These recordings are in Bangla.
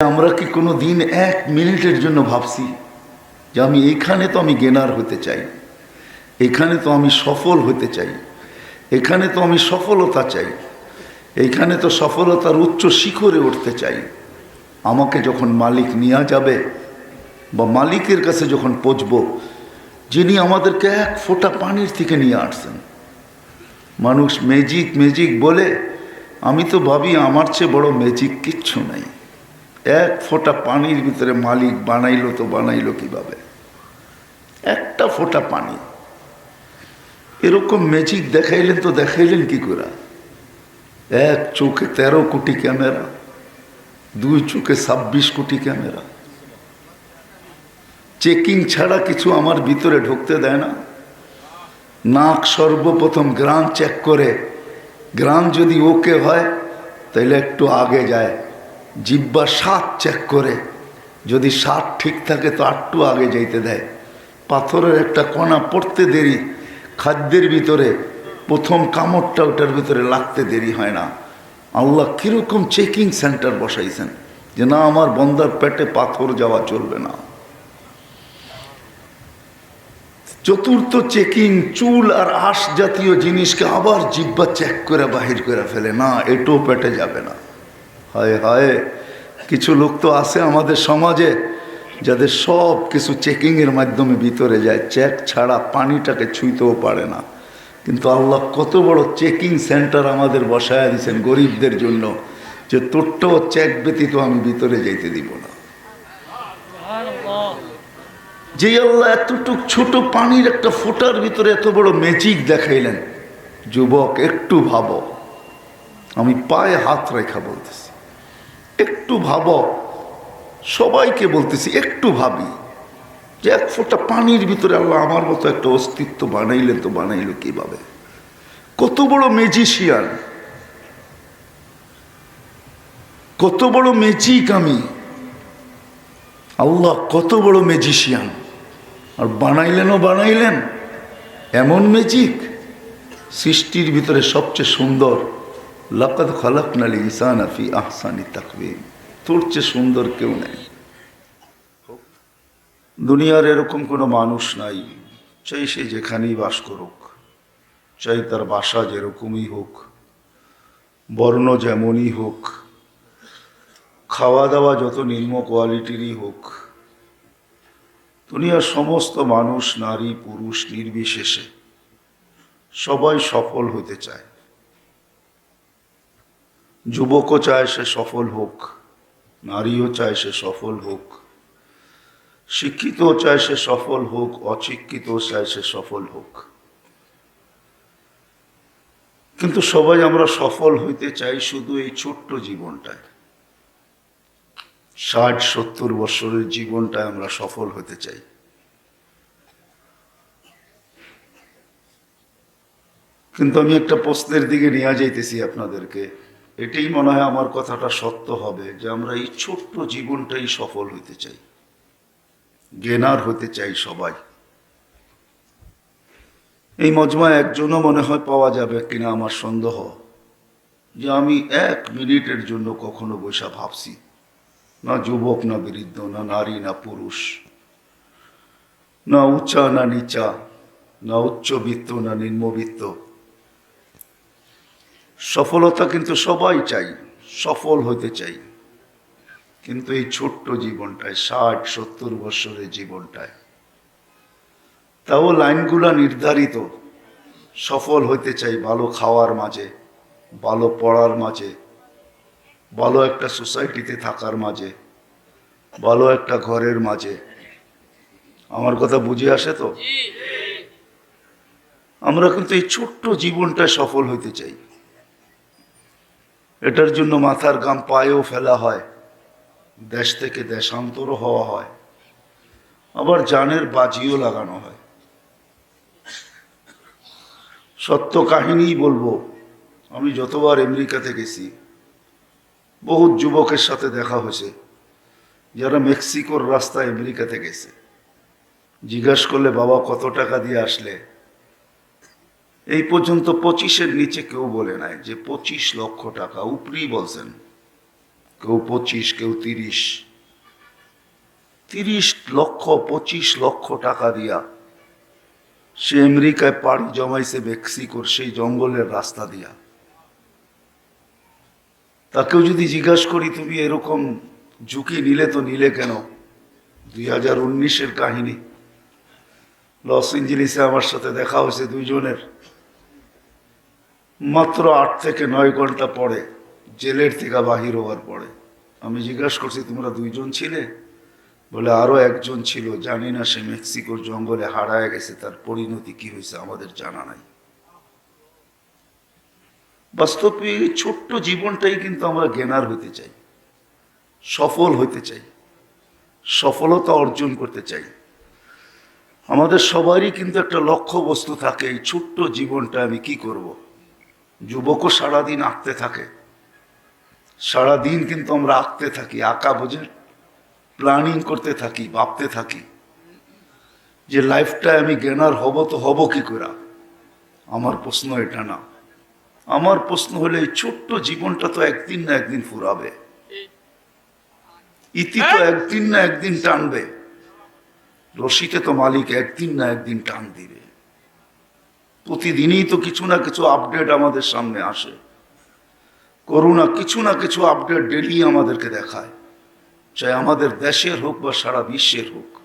আমরা কি কোনো দিন এক মিনিটের জন্য ভাবছি যে আমি এখানে তো আমি গেনার হতে চাই, এখানে তো আমি সফল হতে চাই, এখানে তো আমি সফলতা চাই, এখানে তো সফলতার উচ্চ শিখরে উঠতে চাই। আমাকে যখন মালিক নেওয়া যাবে বা মালিকের কাছে যখন পৌঁছব, যিনি আমাদেরকে এক ফোঁটা পানির থেকে নিয়ে আসছেন। মানুষ ম্যাজিক ম্যাজিক বলে, আমি তো ভাবি আমার চেয়ে বড় ম্যাজিক কিচ্ছু নাই। এক ফোঁটা পানির ভিতরে মালিক বানাইলো তো বানাইলো কীভাবে? একটা ফোঁটা পানি। এরকম ম্যাজিক দেখাইলেন তো দেখাইলেন কি করে? এক চোখে তেরো কোটি ক্যামেরা, দুই চোখে ছাব্বিশ কোটি ক্যামেরা। চেকিং ছাড়া কিছু আমার ভিতরে ঢুকতে দেয় না। নাক সর্বপ্রথম গ্রাম চেক করে। গ্রাম যদি ওকে হয় তাহলে একটু আগে যায়। জিব্বা সাত চেক করে, যদি সাত ঠিক থাকে তো আটটু আগে যাইতে দেয়। পাথরের একটা কণা পড়তে দেরি, খাদ্যের ভিতরে, প্রথম কামড়টা ওটার ভিতরে লাগতে দেরি হয় না। আল্লাহ কীরকম চেকিং সেন্টার বসাইছেন, যে না, আমার বন্দার পেটে পাথর যাওয়া চলবে না। চতুর্থ চেকিং চুল আর আঁশ জাতীয় জিনিসকে আবার জিব্বা চেক করে বাহির করে ফেলে। না এটো পেটে যাবে না। হায় হায়, কিছু লোক তো আছে আমাদের সমাজে যাদের সব কিছু চেকিংয়ের মাধ্যমে ভিতরে যায়। চেক ছাড়া পানিটাকে ছুঁইতেও পারে না। কিন্তু আল্লাহ কত বড় চেকিং সেন্টার আমাদের বসায় দিয়েছেন গরিবদের জন্য যে তোরটাও চেক ব্যতীত আমি ভিতরে যাইতে দিব না। যে আল্লাহ এতটুক ছোট পানির একটা ফোটার ভিতরে এত বড় ম্যাজিক দেখাইলেন। যুবক, একটু ভাবো। আমি পায়ে হাত রেখা বলতেছি। একটু ভাবো। সবাইকে বলতেছি, একটু ভাবি। যে এক ফোঁটা পানির ভিতরে আল্লাহ আমার মতো একটা অস্তিত্ব বানাইলেন তো বানাইলো কীভাবে? কত বড় ম্যাজিশিয়ান কত বড় ম্যাজিক আমি। আল্লাহ কত বড় ম্যাজিশিয়ান আর বানাইলেনও বানাইলেন, এমন ম্যাজিক সৃষ্টির ভিতরে সবচেয়ে সুন্দর। লাকাদ খালাক নালি ইসান আফি আহসানি তাকবিম তোর চেয়ে সুন্দর কেউ নেই। দুনিয়ার এরকম কোনো মানুষ নাই, চাই সে যেখানেই বাস করুক, চাই তার বাসা যেরকমই হোক, বর্ণ যেমনই হোক খাওয়া দাওয়া যত নিম্ন কোয়ালিটিরই হোক, দুনিয়ার সমস্ত মানুষ নারী, পুরুষ, নির্বিশেষে সবাই সফল হতে চায়। যুবকও চায় সে সফল হোক, নারীও চায় সে সফল হোক, শিক্ষিতও চায় সে সফল হোক, অশিক্ষিতও চায় সে সফল হোক। কিন্তু সবাই আমরা সফল হইতে চাই শুধু এই ছোট্ট জীবনটায়। ষাট, সত্তর বছরের জীবনটায় আমরা সফল হতে চাই। কিন্তু আমি একটা প্রশ্নের দিকে নিয়ে যাইতেছি আপনাদেরকে। এটাই মনে হয় আমার কথাটা সত্য হবে, যে আমরা এই ছোট্ট জীবনটাই সফল হইতে চাই। গেনার হতে চাই সবাই। এই মজমা একজনও মনে হয় পাওয়া যাবে কিনা আমার সন্দেহ, যে আমি এক মিনিটের জন্য কখনো বৈশা ভাবছি, না যুবক, না বৃদ্ধ, না নারী, না পুরুষ, না উঁচা না নিচা, না উচ্চবিত্ত, না নিম্নবিত্ত। সফলতা কিন্তু সবাই চাই সফল হতে চাই। কিন্তু এই ছোট্ট জীবনটায় ষাট সত্তর বৎসরের জীবনটায় তাও লাইনগুলা নির্ধারিত। সফল হতে চাই ভালো খাওয়ার মাঝে ভালো পড়ার মাঝে ভালো একটা সোসাইটিতে থাকার মাঝে ভালো একটা ঘরের মাঝে। আমার কথা বুঝে আসে তো? আমরা কিন্তু এই ছোট্ট জীবনটায় সফল হইতে চাই। এটার জন্য মাথার গাম পায়েও ফেলা হয়, দেশ থেকে দেশান্তরও হওয়া হয়। আবার জানের বাজিও লাগানো হয়। সত্য কাহিনীই বলব, আমি যতবার আমেরিকাতে গেছি বহু যুবকের সাথে দেখা হয়েছে, যারা মেক্সিকোর রাস্তায় আমেরিকাতে গেছে। জিজ্ঞাসা করলে, বাবা, কত টাকা দিয়ে আসলে? এই পর্যন্ত পঁচিশের নিচে কেউ বলে নাই যে পঁচিশ লক্ষ টাকা উপরেই বলছেন। কেউ পঁচিশ, কেউ তিরিশ। তিরিশ লক্ষ, পঁচিশ লক্ষ টাকা দিয়া সে আমেরিকায় পাড়ি জমাইছে মেক্সিকোর সেই জঙ্গলের রাস্তা দিয়া। তাকেও যদি জিজ্ঞাসা করি, তুমি এরকম ঝুঁকি নিলে তো নিলে কেন? দুই হাজার উনিশের কাহিনী। লস এঞ্জেলিসে আমার সাথে দেখা হয়েছে দুইজনের। মাত্র আট থেকে নয় ঘণ্টা পরে জেলের থেকে বাহির হওয়ার পরে। আমি জিজ্ঞাসা করছি, তোমরা দুইজন ছিলে? বলে আরও একজন ছিল, জানি না, সে মেক্সিকোর জঙ্গলে হারায় গেছে, তার পরিণতি কি হয়েছে আমাদের জানা নাই। বাস্তবে ছোট্ট জীবনটাই কিন্তু আমরা জ্ঞানার হতে চাই, সফল হতে চাই, সফলতা অর্জন করতে চাই। আমাদের সবারই কিন্তু একটা লক্ষ্য বস্তু থাকে, এই ছোট্ট জীবনটা আমি কি করব। যুবকও সারাদিন আঁকতে থাকে। সারাদিন কিন্তু আমরা আঁকতে থাকি আঁকা বোঝেন প্ল্যানিং করতে থাকি ভাবতে থাকি। যে লাইফটা আমি জ্ঞানার হব তো হব কি করে? আমার প্রশ্ন এটা না। আমার প্রশ্ন হলে এই ছোট্ট জীবনটা তো একদিন না একদিন ফুরাবে। ইতি তো একদিন না একদিন টানবে। রশিতে তো মালিক একদিন না একদিন টান দিবে। প্রতিদিনই তো কিছু না কিছু আপডেট আমাদের সামনে আসে। করোনা কিছু না কিছু আপডেট ডেলি আমাদেরকে দেখায়। চাই আমাদের দেশের হোক বা সারা বিশ্বের হোক।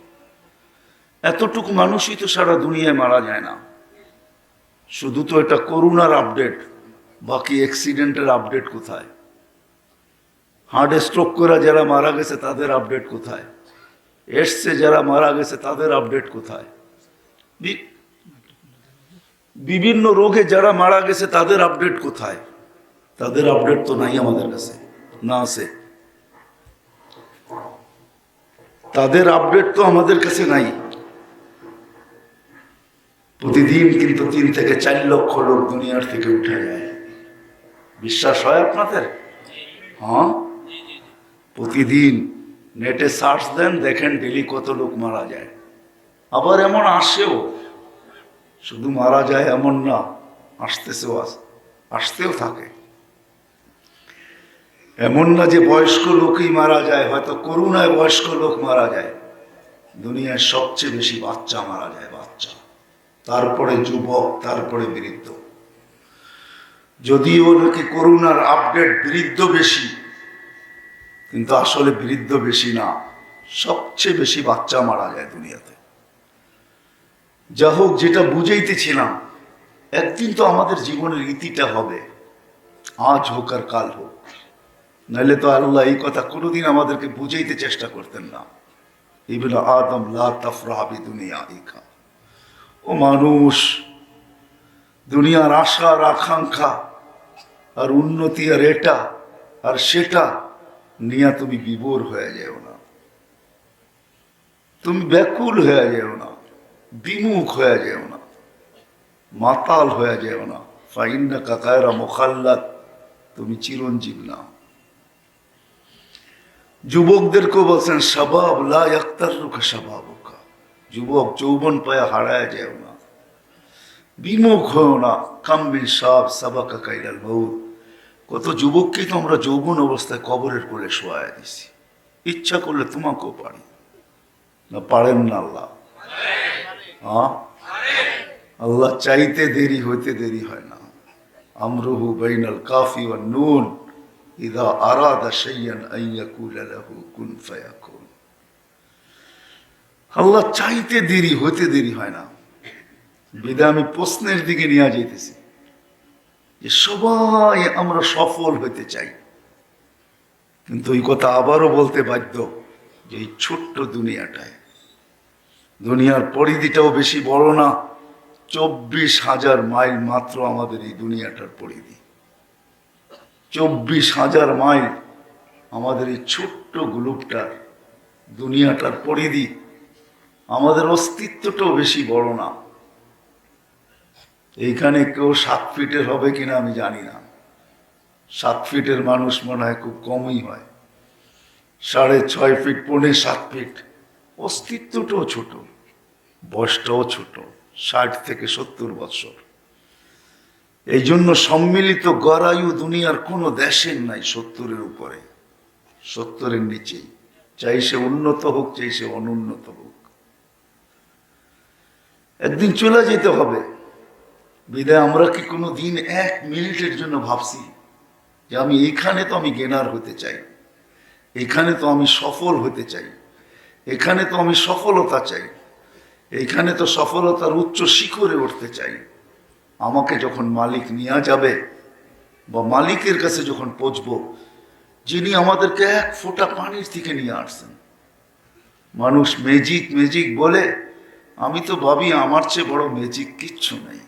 এতটুকু মানুষই তো সারা দুনিয়ায় মারা যায় না। শুধু তো এটা করোনার আপডেট বাকি অ্যাক্সিডেন্টের আপডেট কোথায়? হার্ট স্ট্রোক করে যারা মারা গেছে তাদের আপডেট কোথায়? এসছে যারা মারা গেছে তাদের আপডেট কোথায়? বিভিন্ন রোগে যারা মারা গেছে, তাদের আপডেট কোথায়? তাদের আপডেট তো নাই আমাদের কাছে, না আছে। তাদের আপডেট তো আমাদের কাছে নাই। প্রতিদিন কিন্তু তিন থেকে চার লক্ষ লোক দুনিয়ার থেকে উঠে যায়। বিশ্বাস হয় আপনাদের? হ্যাঁ? প্রতিদিন নেটে সার্চ দেন, দেখেন ডেলি কত লোক মারা যায়। আবার এমন আসেও শুধু মারা যায় এমন না আসতেছেও আস- আসতেও থাকে। এমন না যে বয়স্ক লোকই মারা যায়, হয়তো করুণায় বয়স্ক লোক মারা যায়। দুনিয়ায় সবচেয়ে বেশি বাচ্চা মারা যায়, বাচ্চা। তারপরে যুবক, তারপরে বৃদ্ধ। যদিও নাকি করুণার আপডেট বৃদ্ধ বেশি, কিন্তু আসলে বৃদ্ধ বেশি না, সবচেয়ে বেশি বাচ্চা মারা যায় দুনিয়াতে। যা হোক যেটা বুঝাইতেছিলাম, একদিন তো আমাদের জীবনের ইতিটা হবে। আজ হোক আর কাল হোক। নাহলে তো আল্লাহ এই কথা কোনোদিন আমাদেরকে বুঝাইতে চেষ্টা করতেন না। ইবন আদম, লা তাফরাহাবি দুনিয়া ও মানুষ, দুনিয়ার আশা আর আকাঙ্ক্ষা, আর উন্নতি আর এটা, আর সেটা নিয়ে তুমি বিভোর হয়ে যেও না। তুমি ব্যাকুল হয়ে যেও না। বিমুখ হয়ে যেও না, মাতাল হয়ে যেও না। ফাইন্না কাকায়রা মোখাল্লাত তুমি চিরঞ্জীব না। যুবকদেরকেও বলছেন সবাব লা আক্তার রুখা সবাবকা যুবক যৌবন পায়া হারায় যেও না। বিমুখ হও না। কাম্বিন সাব সাবাকা কাইলাল বহুত কত যুবককে তো আমরা যৌবন অবস্থায় কবরের করে শোয়া দিছি। ইচ্ছা করলে তোমাকেও পারি। না পারেন না আল্লাহ। আল্লাহ চাইতে দেরি হইতে দেরি হয় না। আমরুহু বাইনাল কাফি ওয়ান নুন, ইদা আরাদা শাইয়ান আন ইয়াকুলা লাহু কুন ফায়াকুন। আল্লাহ চাইতে দেরি হইতে দেরি হয় না। বিদা আমি প্রশ্নের দিকে নিয়ে যাইতেছি। যে সবাই আমরা সফল হইতে চাই। কিন্তু এই কথা আবারও বলতে বাধ্য যে এই ছোট্ট দুনিয়াটায় দুনিয়ার পরিধিটাও বেশি বড় না। চব্বিশ হাজার মাইল মাত্র আমাদের এই দুনিয়াটার পরিধি। চব্বিশ হাজার মাইল আমাদের এই ছোট্ট গ্রুপটার দুনিয়াটার পরিধি আমাদের অস্তিত্বটাও বেশি বড় না। এইখানে কেউ সাত ফিটের হবে কিনা আমি জানি না। সাত ফিটের মানুষ মনে হয় খুব কমই হয়। সাড়ে ছয় ফিট, পৌনে সাত ফিট। অস্তিত্বটাও ছোট, বয়সটাও ছোট, ষাট থেকে সত্তর বছর। এই জন্য সম্মিলিত গড়ায়ু দুনিয়ার কোনো দেশের নাই সত্তরের উপরে। সত্তরের নিচেই, চাই সে উন্নত হোক, চাই সে অনুন্নত হোক। একদিন চলে যেতে হবে। বিদায়, আমরা কি কোনো দিন এক মিনিটের জন্য ভাবছি যে আমি এখানে তো আমি গেনার হতে চাই, এখানে তো আমি সফল হতে চাই। এখানে তো আমি সফলতা চাই। এইখানে তো সফলতার উচ্চ শিখরে উঠতে চাই। আমাকে যখন মালিক নিয়ে যাবে বা মালিকের কাছে যখন পৌঁছব, যিনি আমাদেরকে এক ফোঁটা পানির থেকে নিয়ে আসছেন। মানুষ ম্যাজিক ম্যাজিক বলে, আমি তো ভাবি আমার চেয়ে বড় ম্যাজিক কিচ্ছু নেই।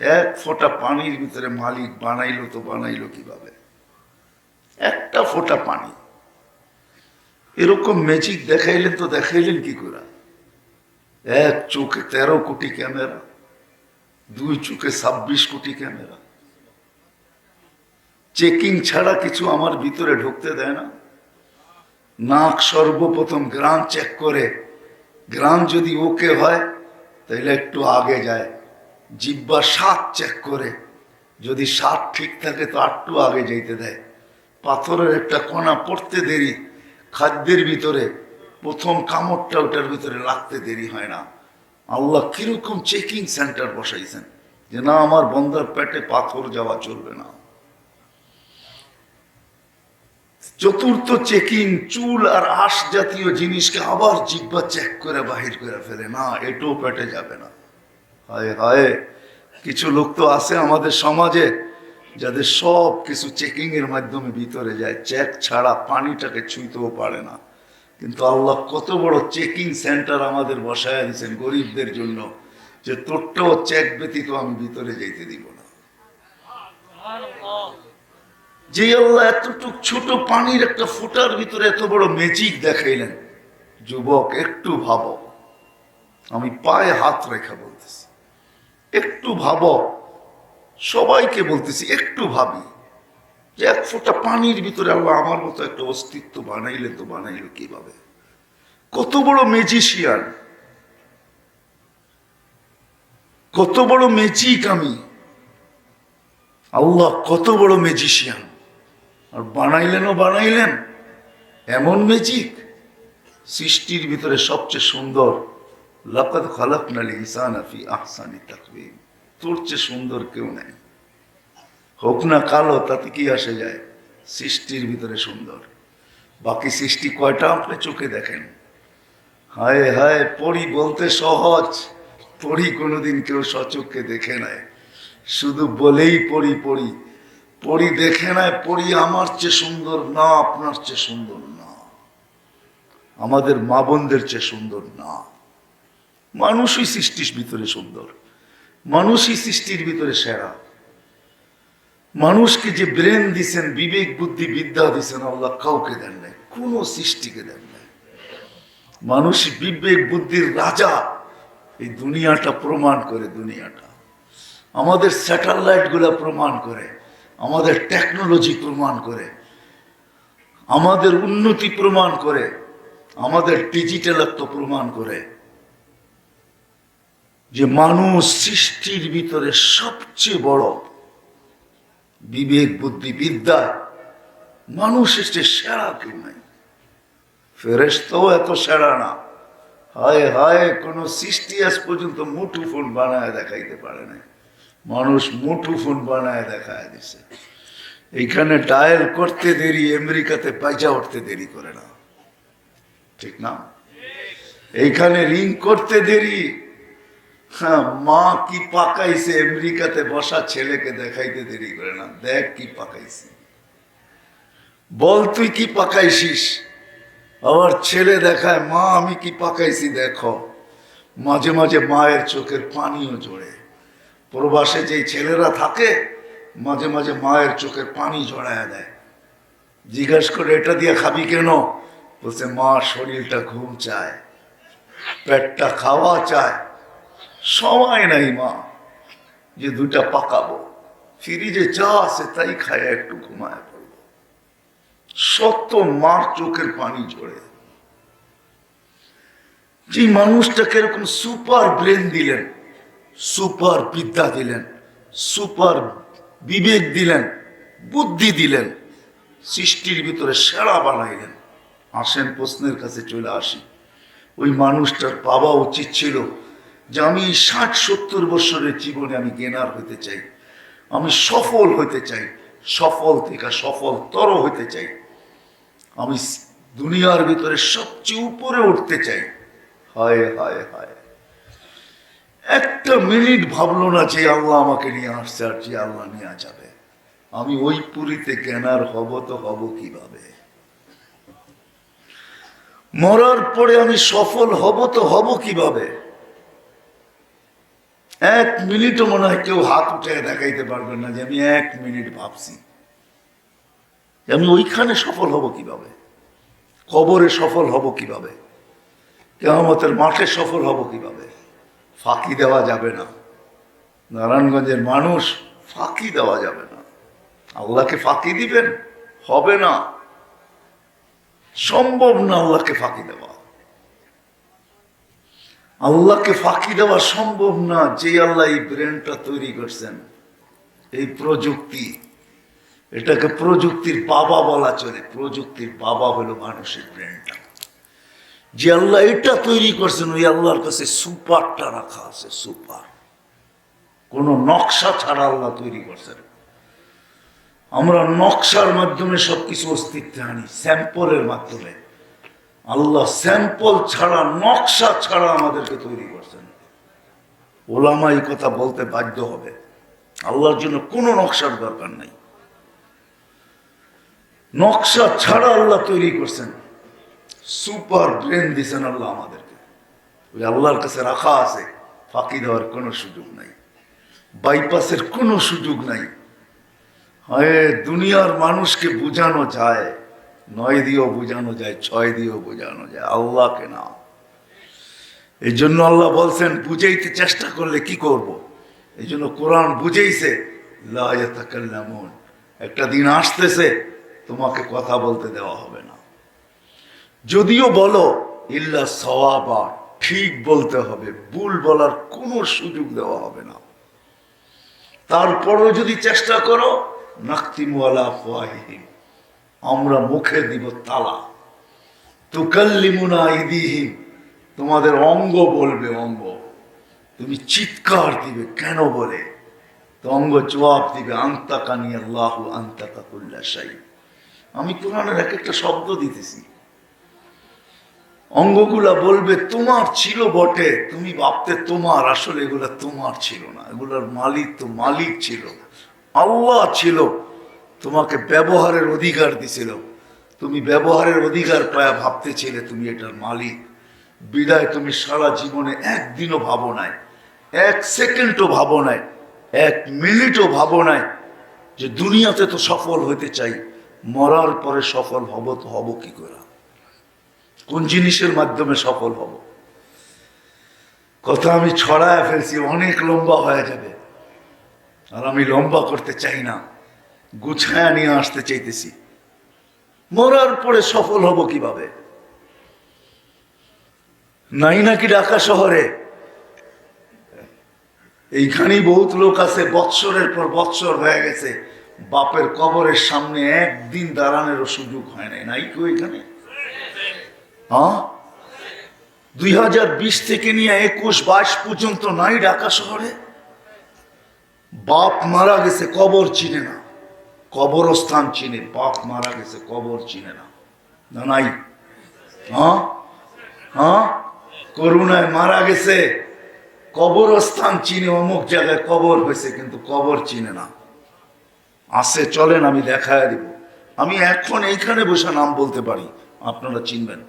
এক ফোঁটা পানির ভিতরে মালিক বানাইলো তো বানাইলো কীভাবে? একটা ফোঁটা পানি। এরকম ম্যাজিক দেখাইলেন তো দেখাইলেন কি করে? এক চোখে তেরো কোটি ক্যামেরা দুই চোখে ছাব্বিশ কোটি ক্যামেরা চেকিং ছাড়া কিছু আমার ভিতরে ঢুকতে দেয় না। নাক সর্বপ্রথম গ্রাম চেক করে। গ্রাম যদি ওকে হয় তাহলে একটু আগে যায়। জিব্বা সাত চেক করে। যদি সাত ঠিক থাকে, তো আটটু আগে যেতে দেয়। পাথরের একটা কণা পড়তে দেরি। খাদ্যের ভিতরে প্রথম কামড়টা ওটার ভিতরে লাগতে দেরি হয় না। আল্লাহ কীরকম চেকিং সেন্টার বসাইছেন যে না, আমার বন্দার পেটে পাথর যাওয়া চলবে না। চতুর্থ চেকিং চুল আর আশ জাতীয় জিনিসকে আবার জিব্বা চেক করে বাহির করে ফেলে। না, এটাও পেটে যাবে না। হায় হায়, কিছু লোক তো আছে আমাদের সমাজে যাদের সব কিছু চেকিং এর মাধ্যমে ভিতরে যায় চেক ছাড়া পানিটাকে ছুঁইতেও পারে না। কিন্তু আল্লাহ কত বড় চেকিং সেন্টার আমাদের বসায় দিয়েছেন গরিবদের জন্য, যে তোরটাও চেক ব্যতীত আমি ভিতরে যেতে দিব না। যে আল্লাহ এতটুক ছোট পানির একটা ফুটার ভিতরে এত বড় ম্যাজিক দেখাইলেন, যুবক, একটু ভাবো। আমি পায়ে হাত রেখা বলতেছি। একটু ভাবো সবাইকে বলতেছি, একটু ভাবি। যে এক ফোঁটা পানির ভিতরে আল্লাহ আমার মতো একটা অস্তিত্ব বানাইলে তো বানাইলো কীভাবে? কত বড় ম্যাজিশিয়ান কত বড় ম্যাজিক আমি। আল্লাহ কত বড় ম্যাজিশিয়ান আর বানাইলেনও বানাইলেন, এমন ম্যাজিক সৃষ্টির ভিতরে সবচেয়ে সুন্দর, লাকাদ খালাকনাল ইসান আফি আহসানি তাকওয়িম তোর চেয়ে সুন্দর কেউ নেই। হোক না কালো, তাতে কি আসে যায়? সৃষ্টির ভিতরে সুন্দর। বাকি সৃষ্টি কয়টা আপনি চোখে দেখেন? হায় হায়, পড়ি বলতে সহজ, পড়ি কোনোদিন কেউ সচক্ষে দেখে নেয় শুধু বলেই পড়ি পড়ি পড়ি দেখে নেয় পড়ি আমার চেয়ে সুন্দর না, আপনার চেয়ে সুন্দর না। আমাদের মা বোনদের চেয়ে সুন্দর না। মানুষই সৃষ্টির ভিতরে সুন্দর। মানুষই সৃষ্টির ভিতরে সেরা। মানুষকে যে ব্রেন দিছেন, বিবেক, বুদ্ধি, বিদ্যা দিছেন, আল্লাহ কাউকে দেন নাই, কোনো সৃষ্টিকে দেন নাই। মানুষ বিবেক, বুদ্ধির রাজা, এই দুনিয়াটা প্রমাণ করে, দুনিয়াটা। আমাদের স্যাটেলাইটগুলা প্রমাণ করে, আমাদের টেকনোলজি প্রমাণ করে, আমাদের উন্নতি প্রমাণ করে, আমাদের ডিজিটালত্ব প্রমাণ করে। যে মানুষ সৃষ্টির ভিতরে সবচেয়ে বড় বিবেক, বুদ্ধি, বিদ্যা মানুষের চেয়ে সেরা কেউ নাই? ফেরেস্তাও এত সেরা না। হায় হায়, কোন সৃষ্টি আজ পর্যন্ত মুঠু ফোন বানায় দেখাইতে পারে না মানুষ মুঠু ফোন বানায় দেখায় দিছে। এইখানে ডায়াল করতে দেরি, আমেরিকাতে পাইজা উঠতে দেরি করে না। ঠিক না? এইখানে রিং করতে দেরি হ্যাঁ মা কি পাকাইছে? আমেরিকাতে বসা ছেলেকে দেখাইতে দেরি করে না। দেখ কি পাকাইছে। বল, তুই কি পাকাইছিস? আবার ছেলে দেখায়, মা, আমি কি পাকাইছি দেখো। মাঝে মাঝে মায়ের চোখের পানিও জোড়ে প্রবাসে যেই ছেলেরা থাকে, মাঝে মাঝে মায়ের চোখের পানি জড়ায় দেয়। জিজ্ঞেস করে, এটা দিয়ে খাবি কেন? বলছে, মা, শরীরটা ঘুম চায়, পেটটা খাওয়া চায়। সময় নাই মা। যে দুটা পাকাবো। ফ্রিজে যা আছে তাই খায় একটু ঘুমায় পড়ব। সত্য মার চোখের পানি ঝরে। যে মানুষটাকে এরকম সুপার ব্রেন দিলেন, সুপার বিদ্যা দিলেন, সুপার বিবেক দিলেন, বুদ্ধি দিলেন, সৃষ্টির ভিতরে সেরা বানাইলেন। আসেন প্রশ্নের কাছে চলে আসি। ওই মানুষটার পাওয়া উচিত ছিল যে আমি ষাট, সত্তর বছরের জীবনে আমি গেনার হতে চাই, আমি সফল হতে চাই, সফল থেকে সফল তর হতে চাই, আমি দুনিয়ার ভিতরে সবচেয়ে উপরে উঠতে চাই। হায় হায় হায়। একটা মিনিট ভাবলো না যে আল্লাহ আমাকে নিয়ে আসছে আর যে আল্লাহ নিয়ে যাবে। আমি ওই পুরীতে জ্ঞানার হব তো হব কীভাবে? মরার পরে আমি সফল হব তো হব কীভাবে? এক মিনিটও মনে হয় কেউ হাত উঠে দেখাইতে পারবে না যে আমি এক মিনিট ভাবছি। আমি ওইখানে সফল হব কীভাবে? কবরে সফল হব কীভাবে? কেমতের মাঠে সফল হব কীভাবে? ফাঁকি দেওয়া যাবে না। নারায়ণগঞ্জের মানুষ ফাঁকি দেওয়া যাবে না। আল্লাহকে ফাঁকি দিবেন? হবে না। সম্ভব না আল্লাহকে ফাঁকি দেওয়া। আল্লাহকে ফাঁকি দেওয়া সম্ভব না যে আল্লাহ এই ব্রেনটা তৈরি করছেন। এই প্রযুক্তি, এটাকে প্রযুক্তির বাবা বলা চলে। প্রযুক্তির বাবা হলো মানুষের ব্রেনটা। যে আল্লাহ এটা তৈরি করছেন, ওই আল্লাহর কাছে সুপারটা রাখা আছে, সুপার। কোন নকশা ছাড়া আল্লাহ তৈরি করছেন। আমরা নকশার মাধ্যমে সবকিছু অস্তিত্বে আনি, স্যাম্পলের মাধ্যমে। আল্লাহ স্যাম্পল ছাড়া, নকশা ছাড়া আমাদেরকে তৈরি করছেন। ওলামা এই কথা বলতে বাধ্য হবে। আল্লাহর জন্য কোনো নকশার দরকার নাই। নকশা ছাড়া আল্লাহ তৈরি করছেন। সুপার ব্রেন দিছেন আল্লাহ আমাদেরকে। ওই আল্লাহর কাছে রাখা আছে, ফাঁকি দেওয়ার কোনো সুযোগ নাই। বাইপাসের কোনো সুযোগ নাই। হয়, দুনিয়ার মানুষকে বোঝানো যায়। নয় দিয়েও বোঝানো যায়, ছয় দিয়েও বোঝানো যায়। আল্লাহকে না। এই জন্য আল্লাহ বলছেন, বুঝাইতে চেষ্টা করলে কি করব। এই জন্য কোরআন বুঝেইছে একটা দিন আসতেছে, তোমাকে কথা বলতে দেওয়া হবে না। যদিও বলো, ইল্লা সওয়াবা, ঠিক বলতে হবে, ভুল বলার কোনো সুযোগ দেওয়া হবে না। তারপরও যদি চেষ্টা করো নাক্তিমওয়ালা ফাহিম আমরা মুখে দিব তালা। তুকাল্লিমুনা ইদিহিম, তোমাদের অঙ্গ বলবে অঙ্গ। তুমি চিৎকার দিবে কেন বলে? তো অঙ্গ জবাব দিবে আন্তাকানি আল্লাহ আন্তাকা কুল্লা শাই। আমি কোরআনের এক একটা শব্দ দিতেছি। অঙ্গগুলা বলবে, তোমার ছিল বটে, তুমি ভাবতে তোমার, আসলে এগুলা তোমার ছিল না। এগুলার মালিক তো মালিক ছিল আল্লাহ ছিল তোমাকে ব্যবহারের অধিকার দিছিল তুমি ব্যবহারের অধিকার পায়া ভাবতেছিলে তুমি এটার মালিক। বিদায়, তুমি সারা জীবনে একদিনও ভাবো নাই, এক সেকেন্ডও ভাবো নাই, এক মিনিটও ভাবো নাই যে দুনিয়াতে তো সফল হতে চাই, মরার পরে সফল হব তো হব কি করে? কোন জিনিসের মাধ্যমে সফল হব? কথা আমি ছড়ায় ফেলছি, অনেক লম্বা হয়ে যাবে। আর আমি লম্বা করতে চাই না। গুছায়া নিয়ে আসতে চাইতেছি। মরার পরে সফল হব কীভাবে? নাই নাকি ঢাকা শহরে? এইখানেই বহুত লোক আছে, বৎসরের পর বৎসর হয়ে গেছে। বাপের কবরের সামনে একদিন দাঁড়ানোরও সুযোগ হয় নাই। নাই কেউ এখানে? হ্যাঁ? দুই হাজার বিশ থেকে নিয়ে একুশ বাইশ পর্যন্ত নাই ঢাকা শহরে? বাপ মারা গেছে, কবর চিনে না। কবরস্থান চিনে, বাপ মারা গেছে, কবর চিনে না। না নাই? হ্যাঁ? হ্যাঁ? করুণায় মারা গেছে। কবরস্থান চিনে, অমুক জায়গায় কবর হয়েছে, কিন্তু কবর চিনে না। আসে চলেন, আমি দেখায় দিব। আমি এখন এইখানে বসে নাম বলতে পারি, আপনারা চিনবেন।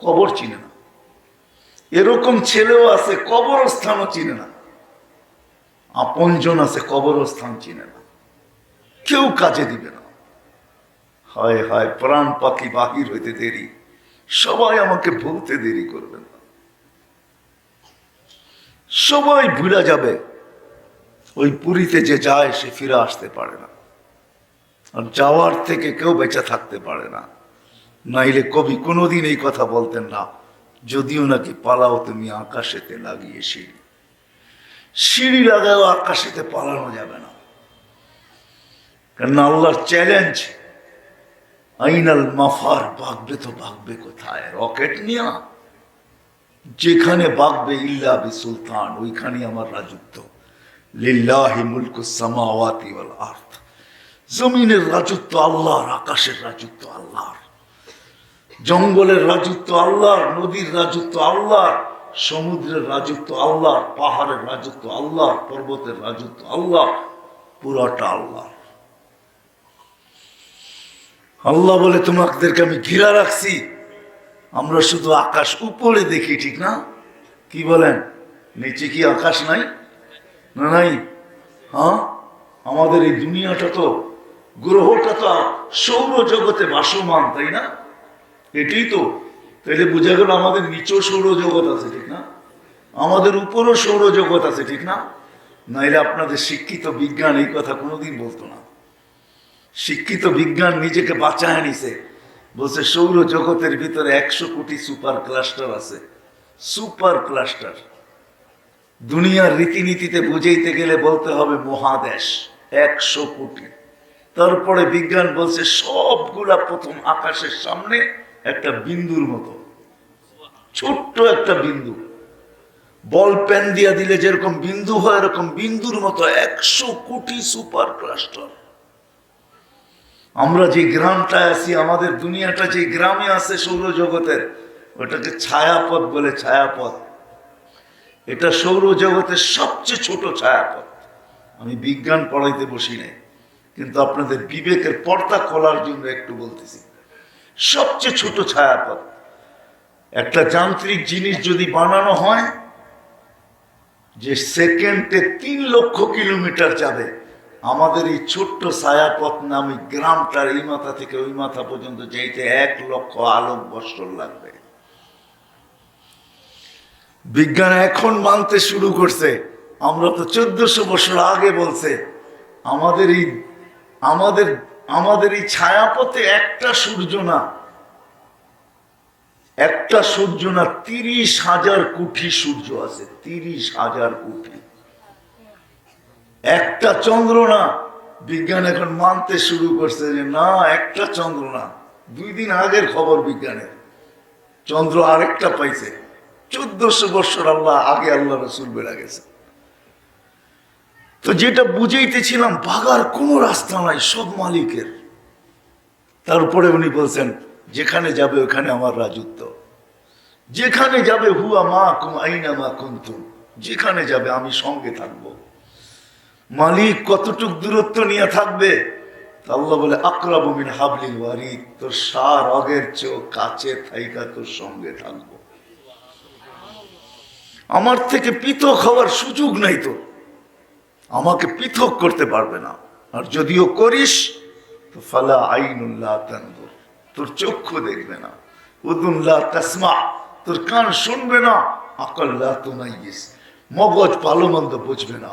কবর চিনে না। এরকম ছেলেও আছে, কবরস্থানও চিনে না। আপনজন আছে, কবরস্থান চিনে না। কেউ কাজে দিবে না। হায় হায়, প্রাণ পাখি বাহির হইতে দেরি। সবাই আমাকে ভুলতে দেরি করবে না। সবাই ভুলা যাবে, ওই পুরীতে যে যায় সে ফিরে আসতে পারে না। আর যাওয়ার থেকে কেউ বেঁচে থাকতে পারে না। নাইলে কবি কোনোদিন এই কথা বলতেন না, যদিও নাকি পালাও তুমি আকাশেতে লাগিয়ে সিঁড়ি। সিঁড়ি লাগাও আকাশেতে পালানো যাবে না। কারণ আল্লাহর চ্যালেঞ্জ আইনাল মাফার বাগবে তো বাগবে কোথায়? রকেট নিয়া। যেখানে বাগবে ইল্লা বি সুলতান ওইখানে আমার রাজত্ব। লিল্লাহি মুলকু সামাওয়াতি ওয়াল আরদ। জমিনের রাজত্ব আল্লাহর, আকাশের রাজত্ব আল্লাহর। জঙ্গলের রাজত্ব আল্লাহর, নদীর রাজত্ব আল্লাহর, সমুদ্রের রাজত্ব আল্লাহ পাহাড়ের রাজত্ব আল্লাহ পর্বতের রাজত্ব আল্লাহ পুরাটা আল্লাহ আল্লাহ বলে, তোমাদেরকে আমি ঘিরা রাখছি। আমরা শুধু আকাশ উপরে দেখি, ঠিক না? কি বলেন? নিচে কি আকাশ নাই? না নাই? হ্যাঁ? আমাদের এই দুনিয়াটা তো, গ্রহটা তো সৌরজগতে ভাসমান, তাই না? এটাই তো। তাহলে বোঝা গেল আমাদের নিচেও সৌরজগৎ আছে, ঠিক না? আমাদের উপরও সৌরজগৎ আছে, ঠিক না? নাইলে আপনাদের শিক্ষিত বিজ্ঞান এই কথা কোনোদিন বলতো না। শিক্ষিত বিজ্ঞান নিজেকে বাঁচায় নিছে। বলছে, সৌর জগতের ভিতরে একশো কোটি সুপার ক্লাস্টার আছে। Super cluster. দুনিয়ার রীতিনীতিতে বুঝাইতে গেলে বলতে হবে মহাদেশ, একশো কোটি। তারপরে বিজ্ঞান বলছে, সবগুলা প্রথম আকাশের সামনে একটা বিন্দুর মতো। ছোট্ট একটা বিন্দু। বল পেন দিয়া দিলে যেরকম বিন্দু হয়, এরকম বিন্দুর মতো একশো কোটি সুপার ক্লাস্টার। আমরা যে গ্রামটায় আছি, আমাদের দুনিয়াটা যে গ্রামে আছে সৌরজগতের, ওটাকে ছায়াপথ বলে ছায়াপথ। এটা সৌরজগতের সবচেয়ে ছোট ছায়াপথ। আমি বিজ্ঞান পড়াইতে বসি নাই, কিন্তু আপনাদের বিবেকের পর্দা খোলার জন্য একটু বলতেছি। সবচেয়ে ছোট ছায়াপথ। একটা যান্ত্রিক জিনিস যদি বানানো হয়, যে সেকেন্ডে তিন লক্ষ কিলোমিটার যাবে আমাদের এই ছোট্ট ছায়াপথ নামে গ্রামটার এই মাথা থেকে ওই মাথা পর্যন্ত যাইতে এক লক্ষ আলোক বৎসর লাগবে। বিজ্ঞান এখন মানতে শুরু করছে। আমরা তো চোদ্দশো বছর আগে বলছে, আমাদের এই, আমাদের আমাদের এই ছায়াপথে একটা সূর্য না, একটা সূর্য না, তিরিশ হাজার কোটি সূর্য আছে, তিরিশ হাজার কোটি। একটা চন্দ্র না বিজ্ঞান এখন মানতে শুরু করছে যে না, একটা চন্দ্র না দুই দিন আগের খবর বিজ্ঞানের। চন্দ্র আরেকটা পাইছে। চোদ্দশো বৎসর আল্লাহ, আগে আল্লাহ রসুল বেড়া গেছে। তো যেটা বুঝাইতেছিলাম ভাগার কোনো রাস্তা নাই, সব মালিকের। তারপরে উনি বলছেন, যেখানে যাবে ওখানে আমার রাজত্ব। যেখানে যাবে, হুয়া মা কুম, আইনা মা কুন্তুম। যেখানে যাবে, আমি সঙ্গে থাকব। মালিক কতটুক দূরত্ব নিয়ে থাকবে? আল্লাহ বলে, আকরাবু মিন হাবলিল ওয়ারিদ, তোর সার অগের চেয়েও কাছে থাইকা তোর সঙ্গে থাকব। আমার থেকে পৃথক হওয়ার সুযোগ নাই তো আমাকে পৃথক করতে পারবে না। আর যদিও করিস, তো ফালা আইনুল্লাহ তানদুর তোর চক্ষু দেখবে না। উদুল্লাহ তাসমা, তোর কান শুনবে না। আকল্লাহ তো নাইস মগজ ভালো মন্দ বুঝবে না।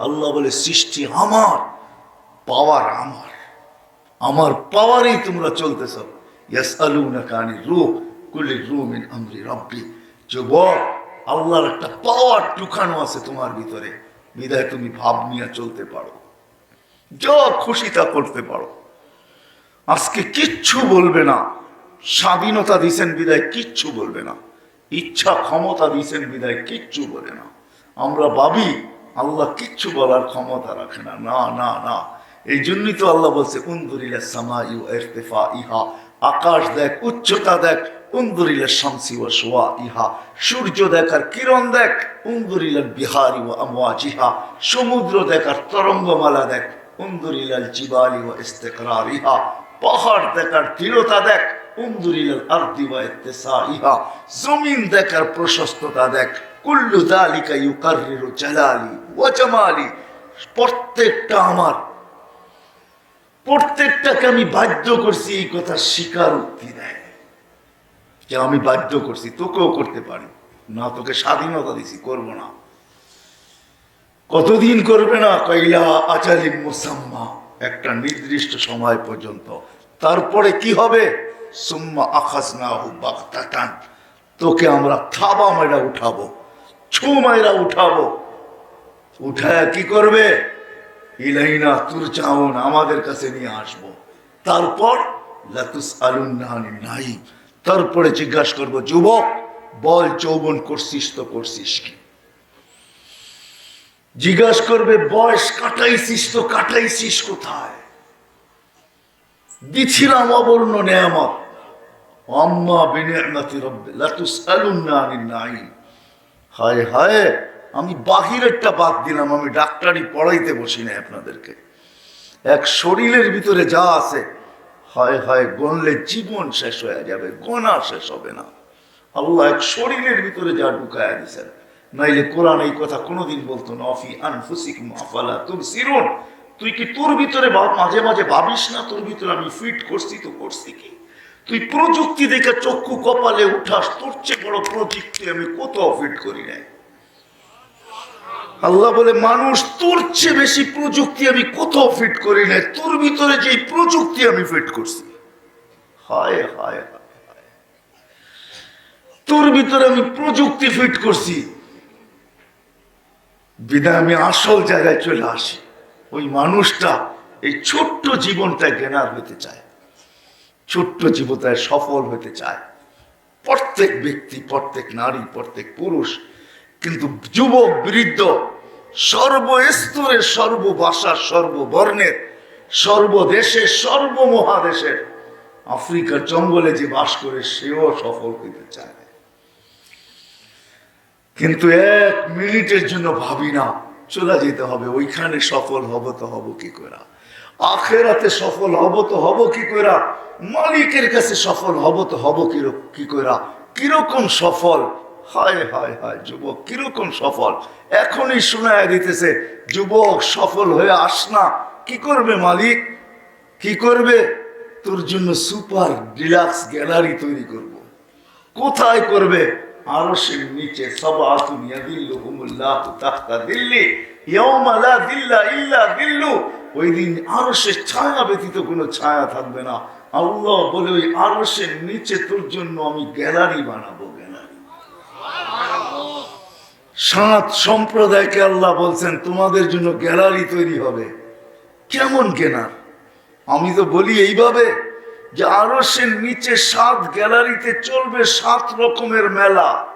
আল্লাহ বলে, সৃষ্টি আমার, পাওয়ার আমার। আমার পাওয়ারেই তোমরা চলতেছ। ইয়াস আলুনা কানি রূহ কুলি রূহ মিন আমরি রব্বি। যুবক, আল্লাহর একটা পাওয়ার টুকানো আছে তোমার ভিতরে। বিদায় তুমি ভাব নিয়ে চলতে পারো। যা খুশি তা করতে পারো। আজকে কিচ্ছু বলবে না। স্বাধীনতা দিছেন বিদায়, কিচ্ছু বলবে না। ইচ্ছা, ক্ষমতা দিছেন বিদায়, কিচ্ছু বলে না। আমরা ভাবি আল্লাহ কিচ্ছু বলার ক্ষমতা রাখে না। না না না। এই জন্যই তো আল্লাহ বলছে উন্দুরিলা সামা ইউ ইরতেফা ইহা। আকাশ দেখ, উচ্চতা দেখ উন্দুরিলা শামসি ও সোয়া ইহা। সূর্য দেখার কিরণ দেখ উন্দুরিলার বিহারি ও আমওয়াজিহা সমুদ্র দেখার তরঙ্গমালা দেখ উন্দুরিলাল জিবালি ও ইস্তেকরার ইহা। পাহাড় দেখার দৃঢ়তা দেখ উন্দুরিলাল আরদি ওয়া ইত্তেসাইহা জমিন দেখার প্রশস্ততা দেখ কুল্লু দালিকা ইউকাররিরু জালালি ওয়া জামালি। প্রত্যেকটা আমার। প্রত্যেকটাকে আমি বাধ্য করছি এই কথা স্বীকার উক্তি দেয়। যে আমি বাধ্য করছি, তোকেও করতে পারি। না, তোকে স্বাধীনতা দিছি, করব না। কতদিন করবে না? কইলা আচালিম মুসাম্মা। একটা নির্দিষ্ট সময় পর্যন্ত। তারপরে কি হবে? সুম্মা আখাস না হোক বাক্তাটান তোকে আমরা থাবা মেরা উঠাবো। ছু মাইরা উঠাবো। উঠায় কি করবে? ইলাইনা তুর চাউন আমাদের কাছে নিয়ে আসব। তারপর লাতুস নাই তারপরে জিজ্ঞাসা করব, যুবক, বল যৌবন করছিস তো করছিস কি? জিজ্ঞাসা করবে, বয়স কাটাইছিস তো কাটাইছিস কোথায়? দিছিলাম অবর্ণ নেয়ামত। আম্মা রব্বে লাতুস আলুন নাহানি নাই হায় হায়, আমি বাহিরেরটা বাদ দিলাম, আমি ডাক্তারি পড়াইতে বসি না আপনাদেরকে। এক শরীরের ভিতরে যা আছে, হায় হায়, গণলে জীবন শেষ হয়ে যাবে, গোনা শেষ হবে না। আল্লাহ এক শরীরের ভিতরে যা ঢুকায় দিছেন, নাইলে কোরআন এই কথা কোনোদিন বলতো না অফি আনফুসিকুম আফালা তুম সিরুন তুই কি তোর ভিতরে মাঝে মাঝে ভাবিস না, তোর ভিতরে আমি ফিট করছি তো করছি কি? তুই প্রযুক্তি দেখে চক্ষু কপালে উঠাস, তোর চেয়ে বড় প্রযুক্তি আমি কত অফিট করি নাই। আল্লাহ বলে, মানুষ, তোর চেয়ে বেশি প্রযুক্তি আমি কোথাও ফিট করি নাই, তোর ভিতরে যে প্রযুক্তি আমি ফিট করছি। হায় হায়। তোর ভিতরে আমি প্রযুক্তি ফিট করছি। বিদায় আমি আসল জায়গায় চলে আসি। ওই মানুষটা এই ছোট্ট জীবনটায় জ্ঞানার হতে চায় ছোট্ট জীবনটায় সফল হতে চায়। প্রত্যেক ব্যক্তি, প্রত্যেক নারী, প্রত্যেক পুরুষ, কিন্তু যুবক, বৃদ্ধ, সর্বস্তরের, সর্বভাষার, সর্ববর্ণের, সর্বদেশের, সর্বমহাদেশের আফ্রিকার জঙ্গলে যে বাস করে, সেও সফল হইতে চায়। কিন্তু এক মিনিটের জন্য ভাবি না, চলে যেতে হবে, ওইখানে সফল হব তো হব কি করে? আখেরাতে সফল হব তো হব কি করে? মালিকের কাছে সফল হব তো হব কিরক- কি করে কীরকম সফল? হায় হায় হায়, যুবক, কীরকম সফল? এখনই শোনায় দিতেছে, যুবক, সফল হয়ে আস না। কি করবে মালিক? কি করবে? তোর জন্য সুপার ডিলাক্স গ্যালারি তৈরি করব। কোথায় করবে? আরশের নিচে সাবাতুন ইয়াদিল্লুহুমুল্লাহু তাহতা দিল্লি, ইয়াউমা দিল্লা ইল্লা দিল্লু। ওই দিন আরও সে ছায়া ব্যতীত কোনো ছায়া থাকবে না। আল্লাহ বলে, ওই আরশের নিচে তোর জন্য আমি গ্যালারি বানাবো, গ্যালারি। সাত সম্প্রদায়কে আল্লাহ বলছেন, তোমাদের জন্য গ্যালারি তৈরি হবে। কেমন কেনার? আমি তো বলি এইভাবে যে আরসের নিচে সাত গ্যালারিতে চলবে সাত রকমের মেলা।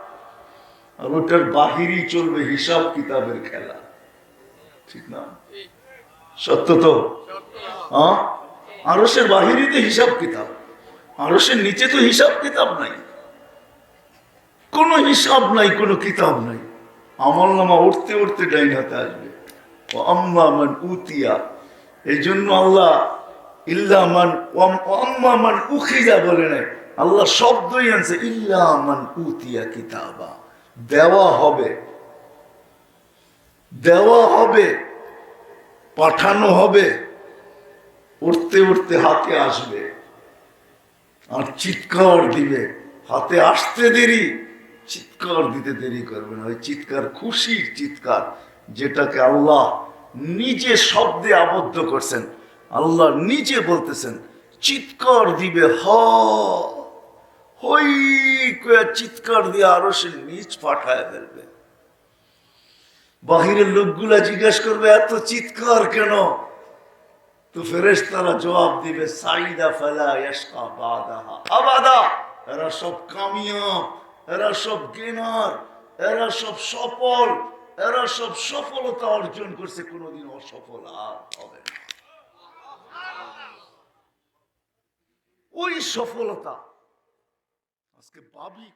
আর ওটার বাহিরই চলবে হিসাব কিতাবের খেলা। ঠিক না? সত্য তো? আরসের বাহিরিতে হিসাব কিতাব। আরসের নিচে তো হিসাব কিতাব নাই। কোনো হিসাব নাই, কোনো কিতাব নাই। আমল নামা উঠতে উঠতে ডাইন হাতে আসবে। ও আম্মা উতিয়া। এই জন্য আল্লাহ ইল্লা মান ওয়াম- ও উখিজা বলে নাই। আল্লাহ শব্দই আনছে, ইল্লা মান উতিয়া কিতাবা। দেওয়া হবে। দেওয়া হবে। পাঠানো হবে। উঠতে উঠতে হাতে আসবে। আর চিৎকার দিবে। হাতে আসতে দেরি, চিৎকার দিতে দেরি করবে না। ওই চিৎকার খুশির চিৎকার, যেটাকে আল্লাহ নিজে শব্দে আবদ্ধ করছেন। আল্লাহ নিজে বলতেছেন, চিৎকার দিবে, হ। হই চিৎকার দিয়ে আরও সে নিচ পাঠায় ফেলবে। বাহিরের লোকগুলা জিজ্ঞেস করবে, এত চিৎকার কেন? তো ফেরেস তারা জবাব দিবে, সাইদা ফালা সব কামিয়াব, এরা সব গেনার, এরা সব সফল, এরা সব সফলতা অর্জন করছে, কোনোদিন অসফল আর হবে না। ওই সফলতা আজকে পাবি